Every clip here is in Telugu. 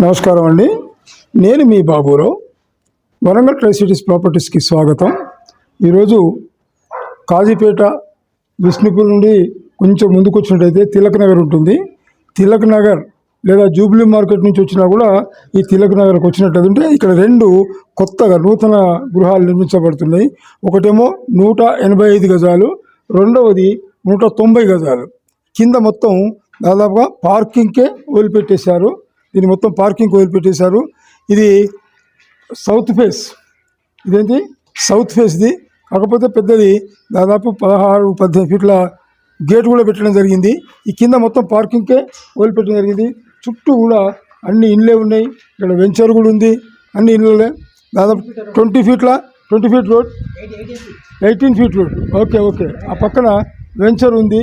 నమస్కారం అండి. నేను మీ బాబురావు. వరంగల్ ట్రై సిటీస్ ప్రాపర్టీస్కి స్వాగతం. ఈరోజు కాజీపేట విష్ణుపూర్ నుండి కొంచెం ముందుకు వచ్చినట్టయితే తిలక్ నగర్ ఉంటుంది. తిలక్ నగర్ లేదా జూబ్లీ మార్కెట్ నుంచి వచ్చినా కూడా ఈ తిలక్ నగర్కి వచ్చినట్టయితే ఇక్కడ రెండు కొత్తగా నూతన గృహాలు నిర్మించబడుతున్నాయి. ఒకటేమో నూట ఎనభై ఐదు గజాలు రెండవది నూట తొంభై గజాలు. కింద మొత్తం దాదాపుగా పార్కింగ్కే వదిలిపెట్టేశారు. దీన్ని మొత్తం పార్కింగ్ వదిలిపెట్టేశారు ఇది సౌత్ ఫేస్. ఇదేంటి? సౌత్ ఫేస్ది కాకపోతే పెద్దది. దాదాపు పదహారు పద్దెనిమిది ఫీట్ల గేట్ కూడా పెట్టడం జరిగింది. ఈ కింద మొత్తం పార్కింగ్కే వదిలిపెట్టడం జరిగింది. చుట్టూ కూడా అన్ని ఇండ్లే ఉన్నాయి. ఇక్కడ వెంచర్ కూడా ఉంది. అన్ని ఇండ్లలే దాదాపు ట్వంటీ ఫీట్ల twenty feet road. Eighteen feet road. Okay okay. ఆ పక్కన వెంచర్ ఉంది.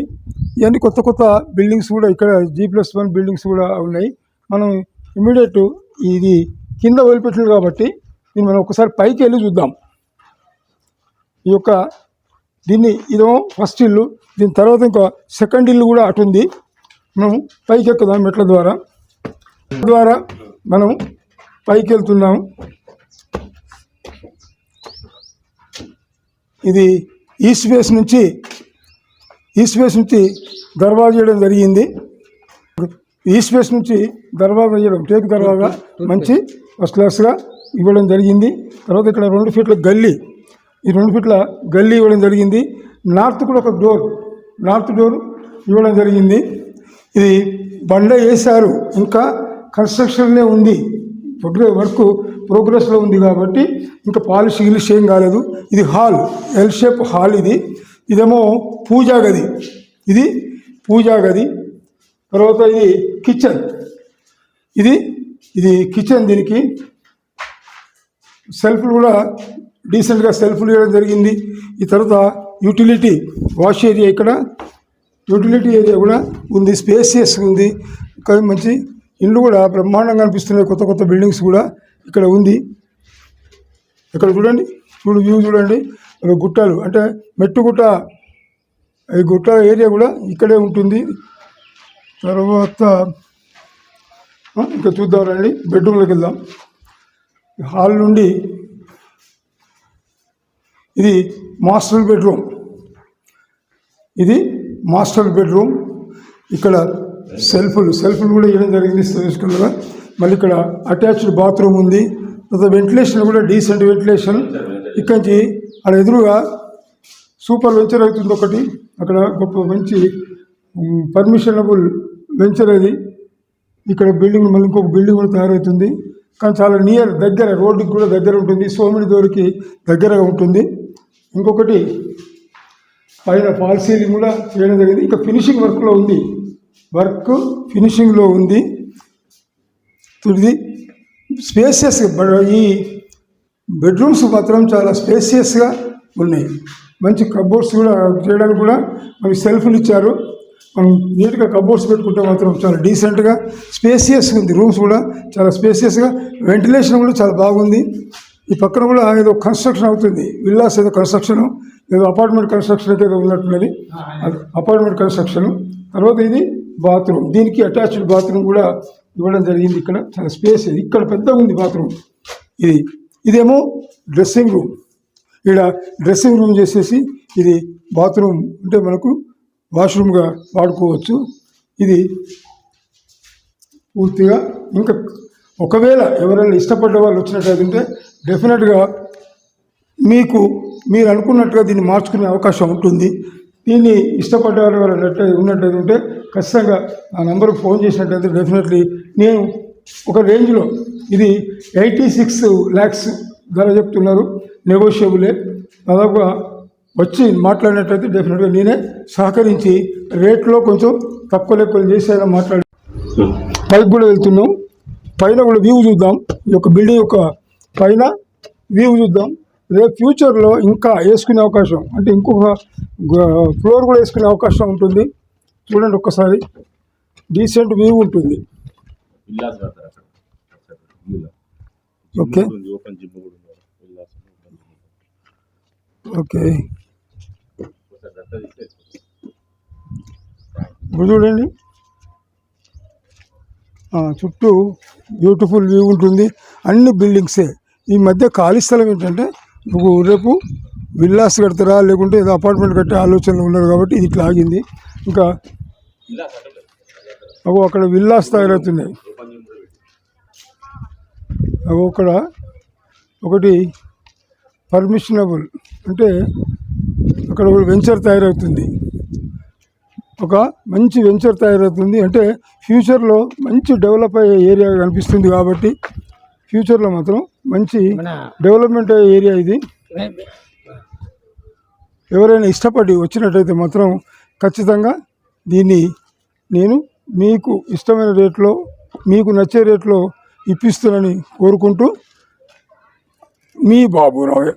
ఇవన్నీ కొత్త కొత్త బిల్డింగ్స్ కూడా ఇక్కడ జీ ప్లస్ వన్ బిల్డింగ్స్ కూడా ఉన్నాయి. మనం ఇమీడియట్ ఇది కింద వదిలిపెట్టింది కాబట్టి దీన్ని మనం ఒకసారి పైకి వెళ్ళి చూద్దాం. ఈ యొక్క దీన్ని ఇదేమో ఫస్ట్ ఇల్లు దీని తర్వాత ఇంకో సెకండ్ ఇల్లు కూడా అటుంది మనం పైకి ఎక్కుదాం మెట్ల ద్వారా. ద్వారా మనం పైకి వెళ్తున్నాం. ఇది ఈస్ట్ ఫేస్ నుంచి ఈస్ట్ ఫేస్ నుంచి దర్వాజా చేయడం జరిగింది. ఈస్ట్ ఫేస్ నుంచి దర్వాజా చేయడం టేక్ దర్వాజా మంచి ఫస్ట్ క్లాస్గా ఇవ్వడం జరిగింది. తర్వాత ఇక్కడ రెండు ఫీట్ల గల్లీ ఈ రెండు ఫీట్ల గల్లీ ఇవ్వడం జరిగింది. నార్త్ కూడా ఒక డోర్ నార్త్ డోర్ ఇవ్వడం జరిగింది. ఇది బండ వేశారు. ఇంకా కన్స్ట్రక్షన్లే ఉంది. ప్రోగ్రె వర్క్ ప్రోగ్రెస్లో ఉంది కాబట్టి ఇంకా పాలిష్ గిలిష్ ఏం కాలేదు. ఇది హాల్ ఎల్ షేప్ హాల్ ఇది. ఇదేమో పూజా గది. ఇది పూజా గది. తర్వాత ఇది కిచెన్. ఇది ఇది కిచెన్ దీనికి. సెల్ఫ్లు కూడా డీసెంట్గా సెల్ఫ్లు ఇవ్వడం జరిగింది. ఈ తర్వాత యూటిలిటీ వాష్ ఏరియా ఇక్కడ. యూటిలిటీ ఏరియా కూడా ఉంది స్పేసియస్ ఉంది. కానీ మంచి ఇల్లు కూడా బ్రహ్మాండంగా అనిపిస్తున్నాయి. కొత్త కొత్త బిల్డింగ్స్ కూడా ఇక్కడ ఉంది. ఇక్కడ చూడండి చూడు వ్యూ చూడండి. గుట్టలు అంటే మెట్టుగుట్ట ఈ గుట్ట ఏరియా కూడా ఇక్కడే ఉంటుంది. తర్వాత ఇంకా చూద్దాం రండి. బెడ్రూమ్లోకి వెళ్దాం. హాల్ నుండి ఇది మాస్టర్ బెడ్రూమ్. ఇది మాస్టర్ బెడ్రూమ్. ఇక్కడ సెల్ఫ్లు సెల్ఫ్లు కూడా ఇవ్వడం జరిగింది చూసుకున్నారా మళ్ళీ ఇక్కడ అటాచ్డ్ బాత్రూమ్ ఉంది. తర్వాత వెంటిలేషన్ కూడా డీసెంట్ వెంటిలేషన్. ఇక్కడి నుంచి అక్కడ ఎదురుగా సూపర్ వెంచర్ అవుతుంది ఒకటి. అక్కడ గొప్ప మంచి పర్మిషనబుల్ వెంచర్ అది. ఇక్కడ బిల్డింగ్ మళ్ళీ ఇంకొక బిల్డింగ్ కూడా తయారవుతుంది. కానీ చాలా నియర్ దగ్గర రోడ్డుకి కూడా దగ్గర ఉంటుంది. సోమిడి దోరికి దగ్గరగా ఉంటుంది. ఇంకొకటి పైన ఫాల్ సీలింగ్ కూడా చేయడం జరిగింది. ఇంకా ఫినిషింగ్ వర్క్లో ఉంది. వర్క్ ఫినిషింగ్లో ఉంది. ఇది స్పేసియస్ ఈ బెడ్రూమ్స్ మాత్రం చాలా స్పేసియస్గా ఉన్నాయి. మంచి కబోర్డ్స్ కూడా చేయడానికి కూడా మనకి సెల్ఫ్లు ఇచ్చారు. మనం నీట్గా కబోర్డ్స్ పెట్టుకుంటే మాత్రం చాలా డీసెంట్గా స్పేసియస్గా ఉంది. రూమ్స్ కూడా చాలా స్పేసియస్గా వెంటిలేషన్ కూడా చాలా బాగుంది. ఈ పక్కన కూడా ఏదో కన్స్ట్రక్షన్ అవుతుంది. విల్లాస్ ఏదో కన్స్ట్రక్షన్ ఏదో అపార్ట్మెంట్ కన్స్ట్రక్షన్ ఏదో ఉన్నట్టున్నది. అపార్ట్మెంట్ కన్స్ట్రక్షన్ తర్వాత ఇది బాత్రూమ్ దీనికి అటాచ్డ్ బాత్రూమ్ కూడా ఇవ్వడం జరిగింది ఇక్కడ. చాలా స్పేస్ ఇది ఇక్కడ పెద్దగా ఉంది బాత్రూమ్ ఇది ఇదేమో డ్రెస్సింగ్ రూమ్ ఇక్కడ డ్రెస్సింగ్ రూమ్ చేసేసి ఇది బాత్రూమ్ అంటే మనకు వాష్రూమ్గా వాడుకోవచ్చు. ఇది పూర్తిగా ఇంకా ఒకవేళ ఎవరైనా ఇష్టపడ్డ వాళ్ళు వచ్చినట్లయితే డెఫినెట్గా మీకు మీరు అనుకున్నట్టుగా దీన్ని మార్చుకునే అవకాశం ఉంటుంది. దీన్ని ఇష్టపడ్డ వాళ్ళు ఉన్నట్టు ఉన్నట్టయితే ఉంటే ఖచ్చితంగా ఆ నెంబర్కి ఫోన్ చేసినట్టయితే డెఫినెట్లీ నేను ఒక రేంజ్లో ఇది ఎయిటీ సిక్స్ ల్యాక్స్ ధర చెప్తున్నారు. నెగోషియబులే దాదాపుగా వచ్చి మాట్లాడినట్టయితే డెఫినెట్గా నేనే సహకరించి రేట్లో కొంచెం తక్కువ లెక్కలు చేసేలా మాట్లాడి పైకి కూడా వెళ్తున్నాం. పైన కూడా వ్యూ చూద్దాం. ఈ యొక్క బిల్డింగ్ యొక్క పైన వ్యూ చూద్దాం. రేపు ఫ్యూచర్లో ఇంకా వేసుకునే అవకాశం అంటే ఇంకొక ఫ్లోర్ కూడా వేసుకునే అవకాశం ఉంటుంది. చూడండి ఒక్కసారి. డీసెంట్ వ్యూ ఉంటుంది. ఓకే. ఓకే ఇప్పుడు చూడండి. చుట్టూ బ్యూటిఫుల్ వ్యూ ఉంటుంది. అన్ని బిల్డింగ్సే. ఈ మధ్య ఖాళీ స్థలం ఏంటంటే నువ్వు రేపు విల్లాస్ కడతారా లేకుంటే ఏదో అపార్ట్మెంట్ కట్టే ఆలోచనలు ఉన్నారు కాబట్టి ఇది ఇట్లా ఆగింది. ఇంకా అగో అక్కడ విల్లాస్ తయారవుతున్నాయి. అగో అక్కడ ఒకటి పర్మిషనబుల్. అంటే అక్కడ ఒక వెంచర్ తయారవుతుంది. ఒక మంచి వెంచర్ తయారవుతుంది. అంటే ఫ్యూచర్లో మంచి డెవలప్ అయ్యే ఏరియా కనిపిస్తుంది కాబట్టి ఫ్యూచర్లో మాత్రం మంచి డెవలప్మెంట్ అయ్యే ఏరియా ఇది. ఎవరైనా ఇష్టపడి వచ్చినట్టయితే మాత్రం ఖచ్చితంగా దీన్ని నేను మీకు ఇష్టమైన రేట్లో మీకు నచ్చే రేట్లో ఇప్పిస్తానని కోరుకుంటూ మీ బాబురావు.